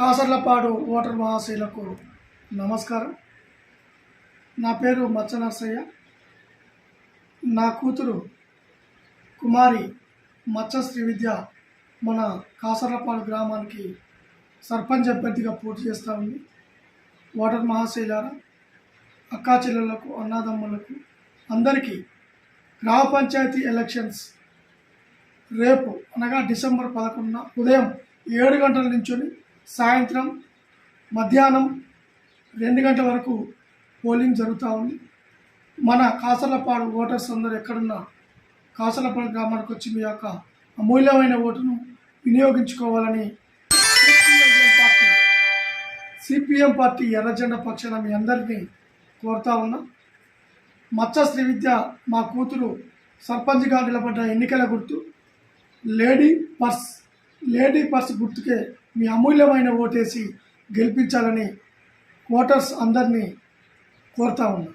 కాసర్లపాడు voter మహాశీలకు నమస్కారం. నా పేరు మచ్చ నర్సయ్య నా కూతురు కుమారి మచ్చ శ్రీ విద్య మన కాసర్లపాడు గ్రామానికి సర్పంచ్ అభ్యర్థిగా పూర్తి చేస్తూ ఉంది. ఓటర్ మహాశైలారా అక్కా చెల్లెళ్ళకు అన్నదమ్ములకు అందరికీ గ్రామ పంచాయతీ ఎలక్షన్స్ రేపు అనగా డిసెంబర్ పదకొండున ఉదయం ఏడు గంటల నుంచి సాయంత్రం మధ్యాహ్నం రెండు గంటల వరకు పోలింగ్ జరుగుతూ ఉంది. మన కాసలపాడు ఓటర్స్ అందరూ ఎక్కడున్నా కాసలపాడు గ్రామానికి వచ్చి మీ యొక్క అమూల్యమైన ఓటును వినియోగించుకోవాలని సిపిఎం పార్టీ సిపిఎం పార్టీ ఎర్రజెండ పక్షాన మీ అందరినీ కోరుతా ఉన్నా. మచ్చ శ్రీ విద్య మా కూతురు సర్పంచ్గా నిలబడ్డ ఎన్నికల గుర్తు లేడీ పర్స్ లేడీ పర్స్ గుర్తుకే మీ అమూల్యమైన ఓటేసి గెలిపించాలని ఓటర్స్ అందరినీ కోరుతా ఉన్నా.